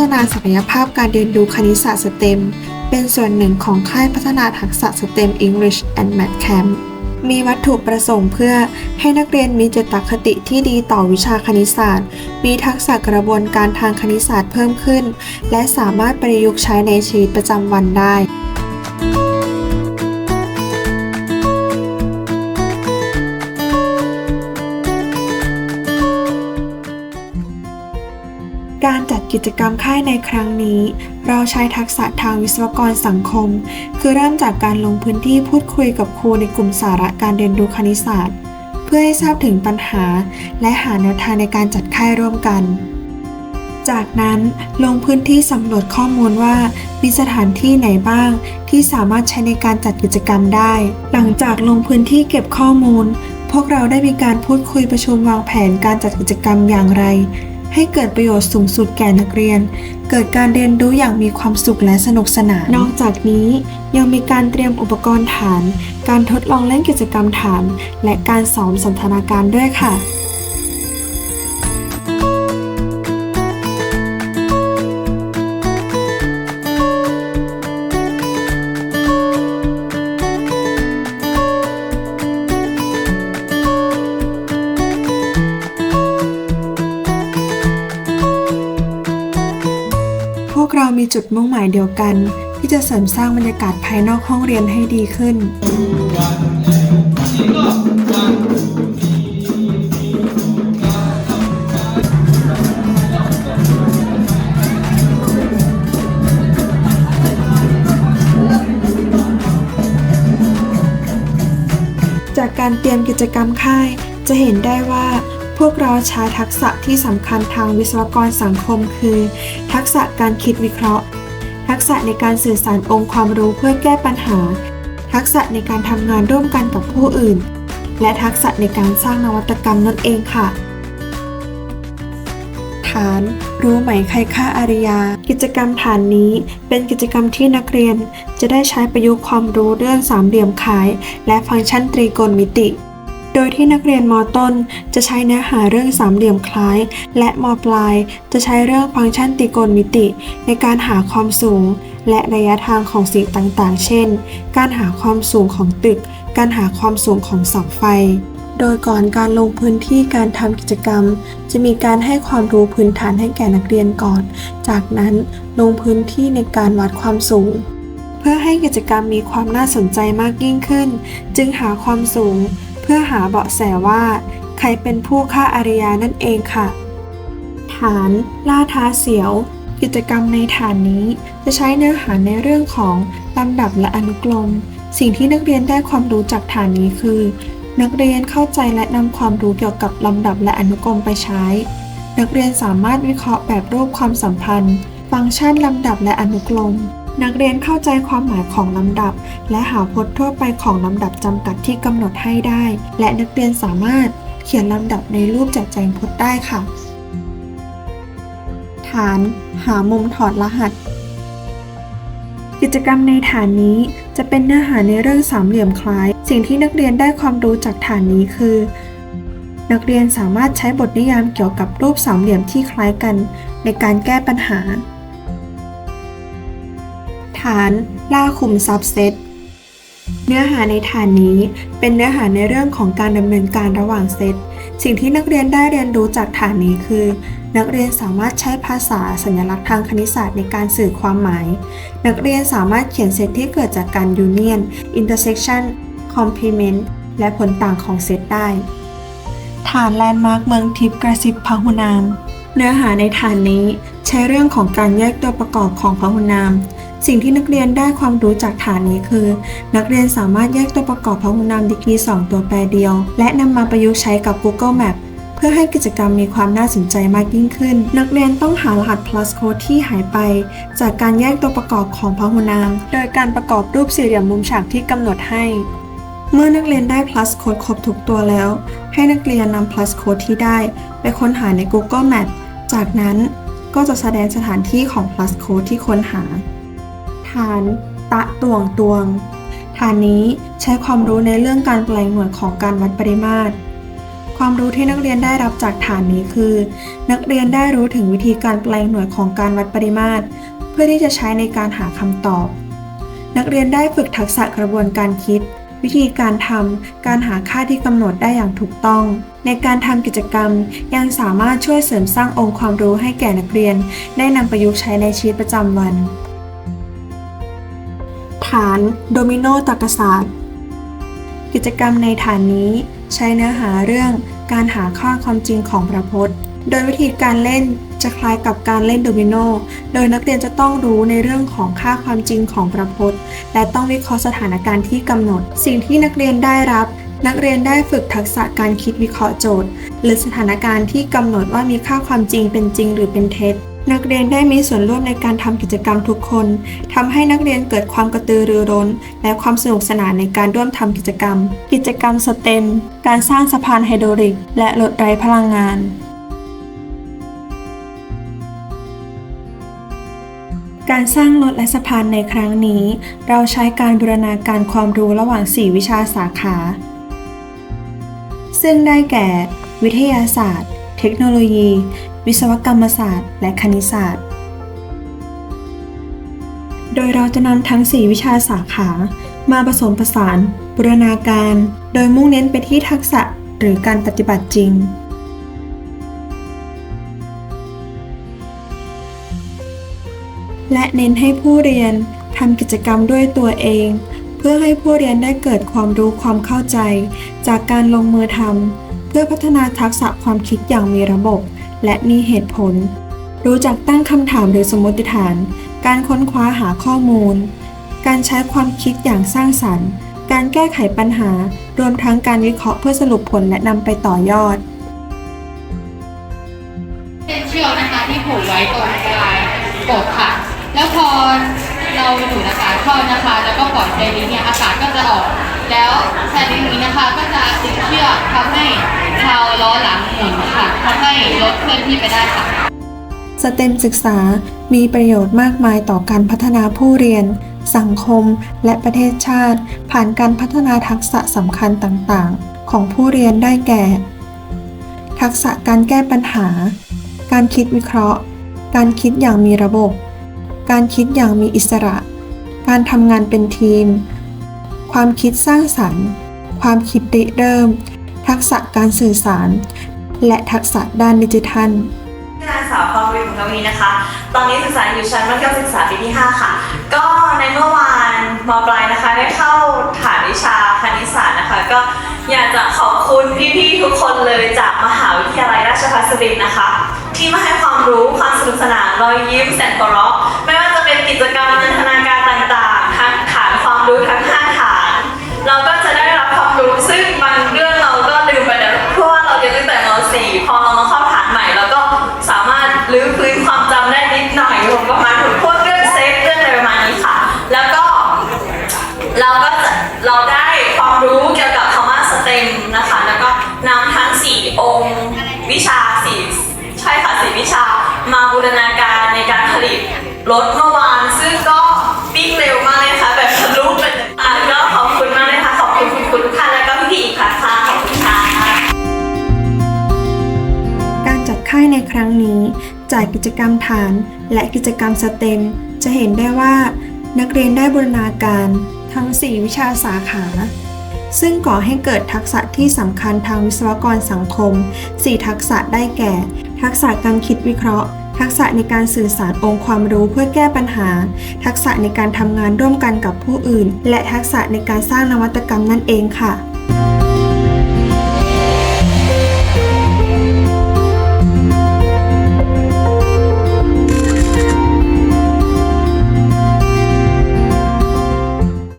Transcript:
ฒนาศักยภาพการเรียนรู้คณิตศาสตร์สเต็ม เป็นส่วนหนึ่งของค่ายพัฒนาทักษะสเต็ม English and Math Camp มีวัตถุประสงค์เพื่อให้นักเรียนมีจิตคติที่ดีต่อวิชาคณิตศาสตร์ มีทักษะกระบวนการทางคณิตศาสตร์เพิ่มขึ้น และสามารถประยุกต์ใช้ในชีวิตประจำวันได้ การจัดกิจกรรมค่ายในครั้งนี้ เราใช้ทักษะทางวิศวกรสังคม คือเริ่มจากการลงพื้นที่พูดคุยกับครูในกลุ่มสาระการเรียนรู้คณิตศาสตร์ เพื่อให้ทราบถึงปัญหา และหาแนวทางในการจัดค่ายร่วมกัน จากนั้นลงพื้นที่สำรวจข้อมูลว่า มีสถานที่ไหนบ้าง ที่สามารถใช้ในการจัดกิจกรรมได้ หลังจากลงพื้นที่เก็บข้อมูล พวกเราได้มีการพูดคุยประชุมวางแผนการจัดกิจกรรมอย่างไร ให้เกิดประโยชน์สูงสุดแก่นักเรียน เกิดการเรียนรู้อย่างมีความสุขและสนุกสนาน นอกจากนี้ยังมีการเตรียมอุปกรณ์ฐาน การทดลองเล่นกิจกรรมฐาน และการสอนสันทนาการด้วยค่ะ มีจุดมุ่งหมายเดียวกัน ที่จะเสริมสร้างบรรยากาศภายนอกห้องเรียนให้ดีขึ้นจากการเตรียมกิจกรรมค่าย จะเห็นได้ว่า พวกเราใช้ทักษะที่สำคัญทางวิศวกรสังคมคือ ทักษะการคิดวิเคราะห์ ทักษะในการสื่อสารองค์ความรู้เพื่อแก้ปัญหา ทักษะในการทำงานร่วมกันกับผู้อื่น และทักษะในการสร้างนวัตกรรมนั่นเองค่ะฐานรู้ไหมใครฆ่าอาริยา กิจกรรมฐานนี้เป็นกิจกรรมที่นักเรียน จะได้ใช้ประยุกต์ความรู้เรื่องสามเหลี่ยมขาย และฟังก์ชันตรีโกณมิติ ดยที่นักเรียนมต้น จะใช้เนื้อหาเรื่องสามเหลี่ยมคล้าย และมปลาย จะใช้เรื่องฟังก์ชันตรีโกณมิติ ในการหาความสูง และระยะทางของสิ่งต่างๆ เช่น การหาความสูงของตึก การหาความสูงของเสาไฟโดยก่อนการลงพื้นที่การทำกิจกรรม จะมีการให้ความรู้พื้นฐานให้แก่นักเรียนก่อน จากนั้นลงพื้นที่ในการวัดความสูง เพื่อให้กิจกรรมมีความน่าสนใจมากยิ่งขึ้น จึงหาความสูง พื่อหาเบาะแสว่า ใครเป็นผู้ฆ่าอารยานั่นเองค่ะ ฐานล่าท้าเสียว กิจกรรมในฐานนี้ จะใช้เนื้อหาในเรื่องของลำดับและอนุกรม สิ่งที่นักเรียนได้ความรู้จากฐานนี้คือ นักเรียนเข้าใจและนำความรู้เกี่ยวกับลำดับและอนุกรมไปใช้ นักเรียนสามารถวิเคราะห์แบบรูปความสัมพันธ์ ฟังก์ชันลำดับและอนุกรม นักเรียนเข้าใจความหมายของลำดับ และหาพจน์ทั่วไปของลำดับจำกัดที่กำหนดให้ได้ และนักเรียนสามารถเขียนลำดับในรูปจัดแจงพจน์ได้ค่ะ ฐาน หามุมถอดรหัส กิจกรรมในฐานนี้จะเป็นเนื้อหาในเรื่องสามเหลี่ยมคล้าย สิ่งที่นักเรียนได้ความรู้จากฐานนี้คือ นักเรียนสามารถใช้บทนิยามเกี่ยวกับรูปสามเหลี่ยมที่คล้ายกัน ในการแก้ปัญหาานล่าคุมซับเซตเนื้อหาในฐานนี้เป็นเนื้อหาในเรื่องของการดำเนินการระหว่างเซต สิ่งที่นักเรียนได้เรียนรู้จากฐานนี้คือ นักเรียนสามารถใช้ภาษาสัญลักษณ์ทางคณิตศาสตร์ในการสื่อความหมาย นักเรียนสามารถเขียนเซตที่เกิดจากการยูเนียน intersection complement และผลต่างของเซตได้ ฐานแลนด์มาร์คเมืองทิพย์กระซิบพหุนาม เนื้อหาในฐานนี้ใช้เรื่องของการแยกตัวประกอบของพหุนาม สิ่งที่นักเรียนได้ความรู้จากฐานนี้คือ นักเรียนสามารถแยกตัวประกอบพหุนามดีกรี 2 ตัวแปรเดียว และนำมาประยุกต์ใช้กับ Google Map เพื่อให้กิจกรรมมีความน่าสนใจมากยิ่งขึ้น นักเรียนต้องหารหัส plus code ที่หายไป จากการแยกตัวประกอบของพหุนาม โดยการประกอบรูปสี่เหลี่ยมมุมฉากที่กำหนดให้ เมื่อนักเรียนได้ plus code ครบทุกตัวแล้ว ให้นักเรียนนำ plus code ที่ได้ ไปค้นหาใน Google Map จากนั้นก็จะแสดงสถานที่ของ plus code ที่ค้นหา ฐาน ตะตวงตวง ฐานนี้ใช้ความรู้ในเรื่องการแปลงหน่วยของการวัดปริมาตร ความรู้ที่นักเรียนได้รับจากฐานนี้คือ นักเรียนได้รู้ถึงวิธีการแปลงหน่วยของการวัดปริมาตร เพื่อที่จะใช้ในการหาคำตอบ นักเรียนได้ฝึกทักษะกระบวนการคิดวิธีการทำ การหาค่าที่กำหนดได้อย่างถูกต้อง ในการทำกิจกรรมยังสามารถช่วยเสริมสร้างองค์ความรู้ให้แก่นักเรียน ได้นำประยุกต์ใช้ในชีวิตประจำวัน ฐานโดมิโนตรรกศาสตร์ กิจกรรมในฐานนี้ใช้เนื้อหาเรื่องการหาค่าความจริงของประพจน์ โดยวิธีการเล่นจะคล้ายกับการเล่นโดมิโน โดยนักเรียนจะต้องรู้ในเรื่องของค่าความจริงของประพจน์ และต้องวิเคราะห์สถานการณ์ที่กำหนด สิ่งที่นักเรียนได้รับ นักเรียนได้ฝึกทักษะการคิดวิเคราะห์โจทย์ หรือสถานการณ์ที่กำหนดว่ามีค่าความจริงเป็นจริงหรือเป็นเท็จ นักเรียนได้มีส่วนร่วมในการทำกิจกรรมทุกคน ทำให้นักเรียนเกิดความกระตือรือร้น และความสนุกสนานในการร่วมทำกิจกรรม กิจกรรมสเต็ม การสร้างสะพานไฮโดรลิก และรถไร้พลังงานการสร้างรถและสะพานในครั้งนี้ เราใช้การบูรณาการความรู้ระหว่าง 4 วิชาสาขา ซึ่งได้แก่ วิทยาศาสตร์ เทคโนโลยี วิศวกรรมศาสตร์ และคณิตศาสตร์ โดยเราจะนำทั้ง 4 วิชาสาขา มาผสมผสานบูรณาการ โดยมุ่งเน้นไปที่ทักษะหรือการปฏิบัติจริงและเน้นให้ผู้เรียนทำกิจกรรมด้วยตัวเอง เพื่อให้ผู้เรียนได้เกิดความรู้ความเข้าใจ จากการลงมือทำ เพื่อพัฒนาทักษะความคิดอย่างมีระบบ และมีเหตุผล รู้จักตั้งคำถามหรือสมมติฐาน การค้นคว้าหาข้อมูล การใช้ความคิดอย่างสร้างสรรค์ การแก้ไขปัญหา รวมทั้งการวิเคราะห์เพื่อสรุปผลและนำไปต่อยอดเป็นเชือกนะคะที่ผูกไว้ตรงปลายกบค่ะ แล้วพอ เราดูดอากาศเข้านะคะ แล้วก็ปล่อยไซลิงเนี่ยอากาศก็จะออก แล้วไซลิงนี้นะคะก็จะดึงเชือกทำให้เท้าล้อหลังหมุนค่ะทำให้รถเคลื่อนที่ไปได้ค่ะสเต็มศึกษามีประโยชน์มากมายต่อการพัฒนาผู้เรียน สังคม และประเทศชาติ ผ่านการพัฒนาทักษะสำคัญต่างๆ ของผู้เรียนได้แก่ ทักษะการแก้ปัญหา การคิดวิเคราะห์ การคิดอย่างมีระบบ การคิดอย่างมีอิสระ การทำงานเป็นทีม ความคิดสร้างสรรค์ ความคิดริเริ่ม ทักษะการสื่อสาร และทักษะด้านดิจิทัลนางสาวพรวิมทวีนะคะ ตอนนี้ศึกษาอยู่ชั้นมัธยมศึกษาปีที่ 5 ค่ะ ก็ในเมื่อวานมปลายนะคะได้เข้าฐานวิชา อยากจะขอบคุณพี่ๆทุกคนเลยจากมหาวิทยาลัยราชภัฏสุรินทร์นะคะ ที่มาให้ความรู้ความสนุกสนานรอยยิ้มแสนหัวเราะไม่ว่าจะเป็นกิจกรรมนันทนาการต่างๆทั้งฐานความรู้ทั้ง5ฐาน เราก็จะได้รับความรู้ซึ่งบางเรื่อง 4 วิชา มาบูรณาการในการผลิตรถเมื่อวาน ซึ่งก็วิ่งเร็วมากเลยค่ะแบบทะลุไปเลยอะก็ขอบคุณมากเลยค่ะขอบคุณคุณครูทุกท่านและก็พี่ๆอีกครั้งค่ะขอบคุณค่ะการจัดค่ายในครั้งนี้จากกิจกรรมฐานและกิจกรรมสเต็ม จะเห็นได้ว่า นักเรียนได้บูรณาการทั้ง 4 วิชาสาขา ซึ่งก่อให้เกิดทักษะที่สำคัญทางวิศวกรสังคม 4 ทักษะได้แก่ ทักษะการคิดวิเคราะห์ ทักษะในการสื่อสารองค์ความรู้เพื่อแก้ปัญหา ทักษะในการทำงานร่วมกันกับผู้อื่น และทักษะในการสร้างนวัตกรรมนั่นเองค่ะ